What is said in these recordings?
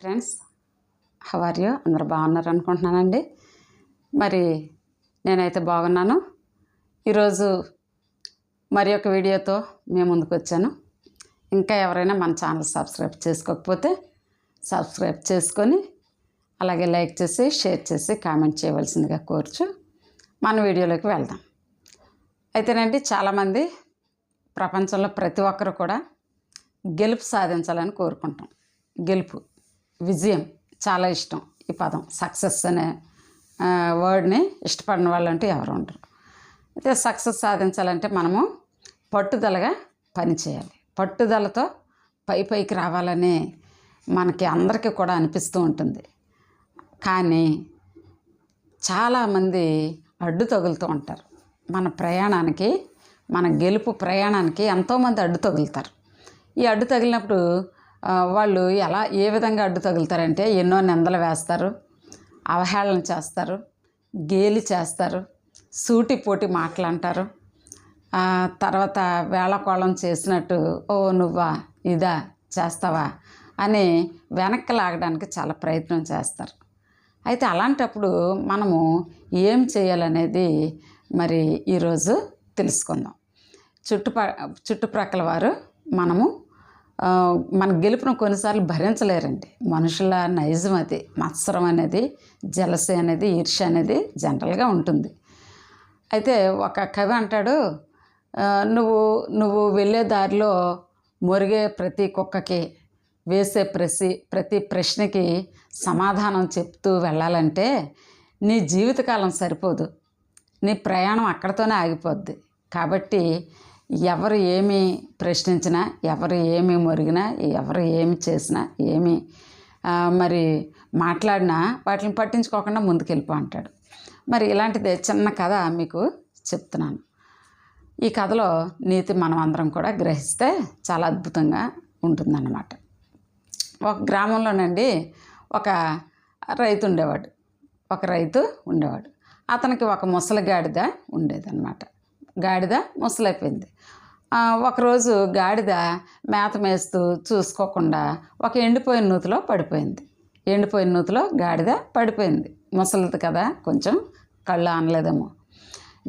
Friends how are you అందరు బాగున్నారు అనుకుంటున్నానండి. మరి నేనైతే బాగున్నాను. ఈరోజు మరి ఒక వీడియోతో మేము ముందుకు వచ్చాను. ఇంకా ఎవరైనా మన ఛానల్ సబ్స్క్రైబ్ చేసుకోకపోతే సబ్స్క్రైబ్ చేసుకొని అలాగే లైక్ చేసి షేర్ చేసి కామెంట్ చేయవలసిందిగా కోరుచు. మన వీడియోలోకి వెళ్దాం. అయితేనండి చాలామంది ప్రపంచంలో ప్రతి ఒక్కరు కూడా గెలుపు సాధించాలని కోరుకుంటాం. గెలుపు. విజయం చాలా ఇష్టం ఈ పదం. సక్సెస్ అనే వర్డ్ని ఇష్టపడిన వాళ్ళు అంటే ఎవరు ఉండరు. అయితే సక్సెస్ సాధించాలంటే మనము పట్టుదలగా పని చేయాలి. పట్టుదలతో పై పైకి రావాలని మనకి అందరికీ కూడా అనిపిస్తూ ఉంటుంది. కానీ చాలామంది అడ్డు తగులుతూ ఉంటారు. మన ప్రయాణానికి మన గెలుపు ప్రయాణానికి ఎంతోమంది అడ్డు తగులుతారు. ఈ అడ్డు తగిలినప్పుడు వాళ్ళు ఎలా ఏ విధంగా అడ్డు తగులుతారంటే ఎన్నో నిందలు వేస్తారు అవహేళన చేస్తారు గేలి చేస్తారు సూటిపోటి మాటలు అంటారు. తర్వాత వేళకోళం చేసినట్టు ఓ నువ్వా ఇదా చేస్తావా? అని వెనక్కి లాగడానికి చాలా ప్రయత్నం చేస్తారు. అయితే అలాంటప్పుడు మనము ఏం చేయాలనేది మరి ఈరోజు తెలుసుకుందాం. చుట్టుప చుట్టుప్రక్కల వారు మనము మన గెలుపును కొన్నిసార్లు భరించలేరండి. మనుషుల నైజం అది. మత్సరం అనేది జలసి అనేది ఈర్ష అనేది జనరల్గా ఉంటుంది. అయితే ఒక కవి అంటాడు నువ్వు నువ్వు వెళ్ళే దారిలో మొరిగే ప్రతి కుక్కకి వేసే ప్రసి ప్రతి ప్రశ్నకి సమాధానం చెప్తూ వెళ్ళాలంటే నీ జీవితకాలం సరిపోదు. నీ ప్రయాణం అక్కడితోనే ఆగిపోద్ది. కాబట్టి ఎవరు ఏమి ప్రశ్నించినా ఎవరు ఏమి మొరిగినా ఎవరు ఏమి చేసినా ఏమి మరి మాట్లాడినా వాటిని పట్టించుకోకుండా ముందుకెళ్ళిపో అంటాడు. మరి ఇలాంటిదే చిన్న కథ మీకు చెప్తున్నాను. ఈ కథలో నీతి మనం అందరం కూడా గ్రహిస్తే చాలా అద్భుతంగా ఉంటుందన్నమాట. ఒక గ్రామంలోనండి ఒక రైతు ఉండేవాడు. ఒక రైతు ఉండేవాడు. అతనికి ఒక ముసలి గాడిద ఉండేదన్నమాట. గాడిద ముసలైపోయింది. ఒకరోజు గాడిద మేత మేస్తూ చూసుకోకుండా ఒక ఎండిపోయిన నూతిలో పడిపోయింది. ఎండిపోయిన నూతిలో గాడిద పడిపోయింది. ముసలిది కదా కొంచెం కళ్ళు ఆనలేదేమో.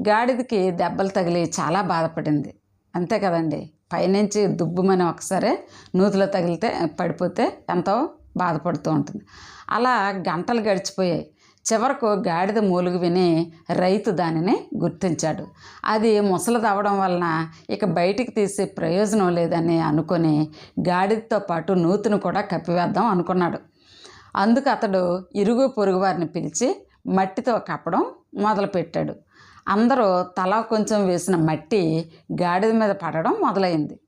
గాడిదకి దెబ్బలు తగిలి చాలా బాధపడింది. అంతే కదండి పైనుంచి దుబ్బుమని ఒకసారి నూతిలో తగిలితే పడిపోతే ఎంతో బాధపడుతూ ఉంటుంది. అలా గంటలు గడిచిపోయాయి. చివరకు గాడిద మూలుగు విని రైతు దానిని గుర్తించాడు. అది ముసలిది తవ్వడం వలన ఇక బయటికి తీసే ప్రయోజనం లేదని అనుకొని గాడిదతో పాటు నూతును కూడా కప్పివేద్దాం అనుకున్నాడు. అందుకు అతడు ఇరుగు పొరుగు వారిని పిలిచి మట్టితో కప్పడం మొదలుపెట్టాడు. అందరూ తలా కొంచెం వేసిన మట్టి గాడిద మీద పడడం మొదలైంది.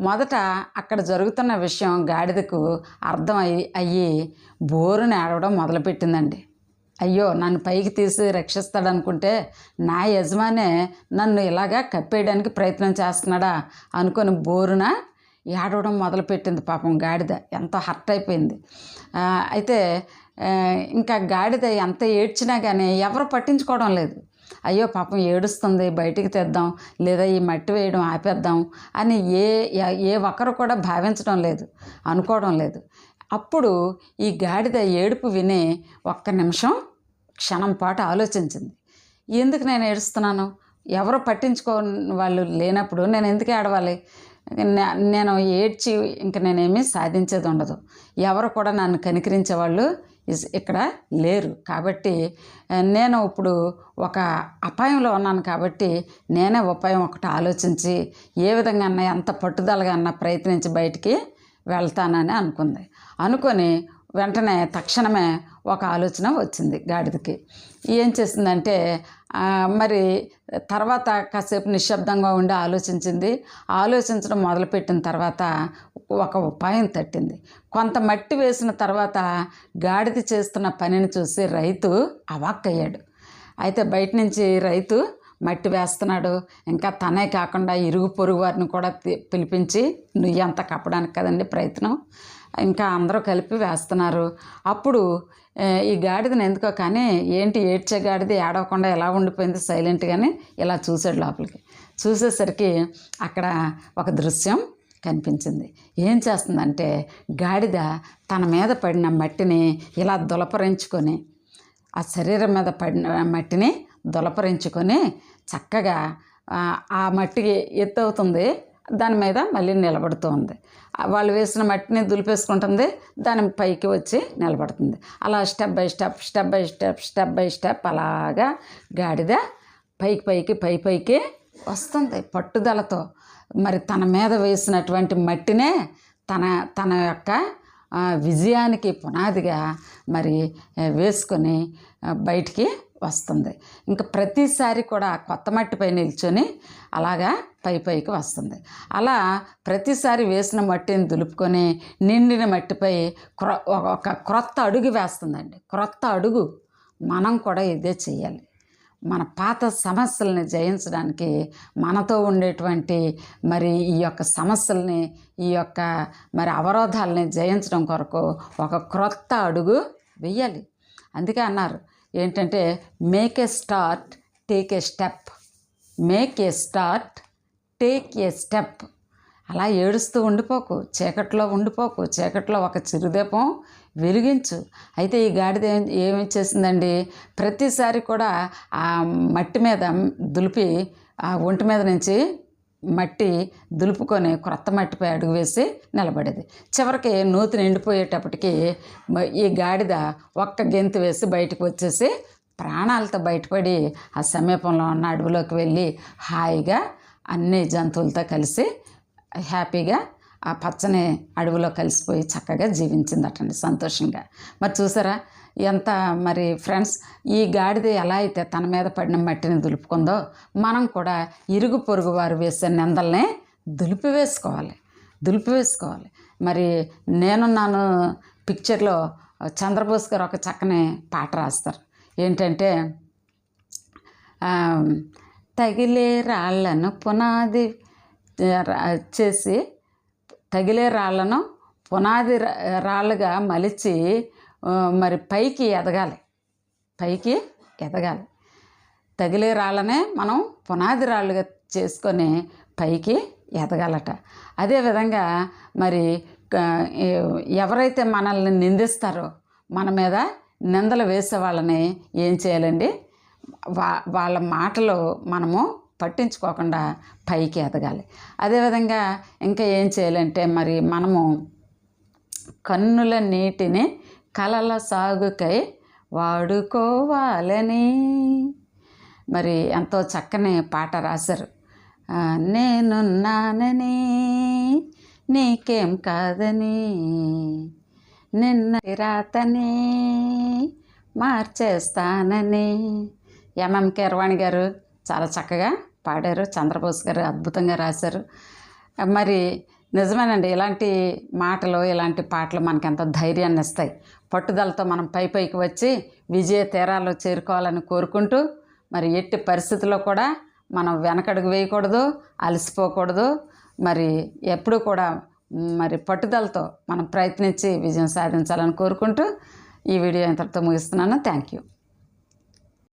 మొదట అక్కడ జరుగుతున్న విషయం గాడిదకు అర్థం అయ్యి అయ్యి బోరుని ఆడవడం మొదలుపెట్టిందండి. అయ్యో నన్ను పైకి తీసి రక్షిస్తాడనుకుంటే నా యజమానే నన్ను ఇలాగా కప్పేయడానికి ప్రయత్నం చేస్తున్నాడా అనుకొని బోరున ఏడవడం మొదలుపెట్టింది పాపం గాడిద. ఎంతో హర్ట్ అయిపోయింది. అయితే ఇంకా గాడిద ఎంత ఏడ్చినా కానీ ఎవరు పట్టించుకోవడం లేదు. అయ్యో పాపం ఏడుస్తుంది బయటికి తెద్దాం లేదా ఈ మట్టి వేయడం ఆపేద్దాం అని ఏ- ఏ ఒక్కరు కూడా భావించడం లేదు అనుకోవడం లేదు. అప్పుడు ఈ గాడిద ఏడుపు విని ఒక్క నిమిషం క్షణం పాటు ఆలోచించింది. ఎందుకు నేను ఏడుస్తున్నాను? ఎవరు పట్టించుకో వాళ్ళు లేనప్పుడు నేను ఎందుకు ఏడవాలి? నే- నేను ఏడ్చి ఇంక నేనేమీ సాధించేది ఉండదు. ఎవరు కూడా నన్ను కనికరించే వాళ్ళు ఇస్- ఇక్కడ లేరు. కాబట్టి నేను ఇప్పుడు ఒక అపాయంలో ఉన్నాను కాబట్టి నేనే ఉపాయం ఒకటి ఆలోచించి ఏ విధంగా అన్నా ఎంత పట్టుదలగా అన్నా ప్రయత్నించి బయటికి వెళ్తానని అనుకుంది. అనుకొని వెంటనే తక్షణమే ఒక ఆలోచన వచ్చింది గాడిదకి. ఏం చేసిందంటే మరి తర్వాత కాసేపు నిశ్శబ్దంగా ఉండి ఆలోచించింది. ఆలోచించడం మొదలుపెట్టిన తర్వాత ఒక ఉపాయం తట్టింది. కొంత మట్టి వేసిన తర్వాత గాడిద చేస్తున్న పనిని చూసి రైతు అవాక్కయ్యాడు. అయితే బయట నుంచి రైతు మట్టి వేస్తున్నాడు. ఇంకా తనే కాకుండా ఇరుగు పొరుగు వారిని కూడా పిలిపించి నువ్వు ఎంత కప్పడానికి కదండి ప్రయత్నం. ఇంకా అందరూ కలిపి వేస్తున్నారు. అప్పుడు ఈ గాడిదని ఎందుకో కానీ ఏంటి ఏడ్చే గాడిద ఏడవకుండా ఎలా ఉండిపోయింది సైలెంట్గానే ఇలా చూసాడు లోపలికి. చూసేసరికి అక్కడ ఒక దృశ్యం కనిపించింది. ఏం చేస్తుందంటే గాడిద తన మీద పడిన మట్టిని ఇలా దులపరించుకొని ఆ శరీరం మీద పడిన మట్టిని దులపరించుకొని చక్కగా ఆ, మట్టి మట్టికి ఎత్తు అవుతుంది దాని మీద మళ్ళీ నిలబడుతూ ఉంది. వాళ్ళు వేసిన మట్టిని దులిపేసుకుంటుంది. దాని పైకి వచ్చి నిలబడుతుంది. అలా step by step step by step step by step అలాగా గాడిద పైకి పైకి పై పైకి వస్తుంది పట్టుదలతో. మరి తన మీద వేసినటువంటి మట్టినే తన తన యొక్క విజయానికి పునాదిగా మరి వేసుకొని బయటికి వస్తుంది. ఇంకా ప్రతిసారి కూడా కొత్త మట్టిపై నిల్చొని అలాగా పై పైకి వస్తుంది. అలా ప్రతిసారి వేసిన మట్టిని దులుపుకొని నిండిన మట్టిపై క్రొ ఒక క్రొత్త అడుగు వేస్తుందండి. క్రొత్త అడుగు మనం కూడా ఇదే చేయాలి మన పాత సమస్యల్ని జయించడానికి మనతో ఉండేటువంటి మరి ఈ యొక్క సమస్యల్ని ఈ యొక్క మరి అవరోధాలని జయించడం కొరకు ఒక క్రొత్త అడుగు వెయ్యాలి అందుకే అన్నారు ఏంటంటే make a start take a step make a start take a step అలా ఏడుస్తూ ఉండిపోకు చీకట్లో ఉండిపోకు చీకట్లో ఒక చిరుదీపం వెలిగించు. అయితే ఈ గాడిద ఏం ఏమి చేసిందండి? ప్రతిసారి కూడా ఆ మట్టి మీద దులిపి ఆ ఒంటి మీద నుంచి మట్టి దులుపుకొని క్రొత్త మట్టిపై అడుగు వేసి నిలబడేది. చివరికి నూతి నిండిపోయేటప్పటికి ఈ గాడిద ఒక్క గెంతు వేసి బయటకు వచ్చేసి ప్రాణాలతో బయటపడి ఆ సమీపంలో ఉన్న అడవిలోకి వెళ్ళి హాయిగా అన్ని జంతువులతో కలిసి హ్యాపీగా ఆ పచ్చని అడవిలో కలిసిపోయి చక్కగా జీవించిందటండి సంతోషంగా. మరి చూసారా? ఎంత మరి ఫ్రెండ్స్ ఈ గాడిద ఎలా అయితే తన మీద పడిన మట్టిని దులుపుకుందో మనం కూడా ఇరుగు పొరుగు వారు వేసే నిందల్ని దులిపి వేసుకోవాలి దులిపి వేసుకోవాలి మరి నేనున్నాను పిక్చర్లో చంద్రబోస్ గారు ఒక చక్కని పాట రాస్తారు. ఏంటంటే తగిలే రాళ్ళను పునాది రా- చేసి తగిలే రాళ్ళను పునాది రా- రాళ్ళుగా మలిచి మరి పైకి ఎదగాలి. పైకి ఎదగాలి. తగిలే రాళ్ళనే మనం పునాది రాళ్ళుగా చేసుకొని పైకి ఎదగాలట. అదేవిధంగా మరి ఎవరైతే మనల్ని నిందిస్తారో మన మీద నిందలు వేసే వాళ్ళని ఏం చేయాలండి? వా వాళ్ళ మాటలు మనము పట్టించుకోకుండా పైకి ఎదగాలి. అదేవిధంగా ఇంకా ఏం చేయాలంటే మరి మనము కన్నుల నీటిని కలల సాగుకై వాడుకోవాలని. మరి ఎంతో చక్కని పాట రాశారు. నేనున్నానని నీకేం కాదని నిన్న రాతని మార్చేస్తానని ఎంఎం కీరవాణి గారు చాలా చక్కగా పాడారు. చంద్రబోస్ గారు అద్భుతంగా రాశారు. మరి నిజమేనండి. ఇలాంటి మాటలు ఇలాంటి పాటలు మనకి ఎంతో ధైర్యాన్ని ఇస్తాయి. పట్టుదలతో మనం పై పైకి వచ్చి విజయ తీరాల్లో చేరుకోవాలని కోరుకుంటూ మరి ఎట్టి పరిస్థితుల్లో కూడా మనం వెనకడుగు వేయకూడదు అలసిపోకూడదు. మరి ఎప్పుడూ కూడా మరి పట్టుదలతో మనం ప్రయత్నించి విజయం సాధించాలని కోరుకుంటూ ఈ వీడియో ఇంతటితో ముగిస్తున్నాను. Thank you.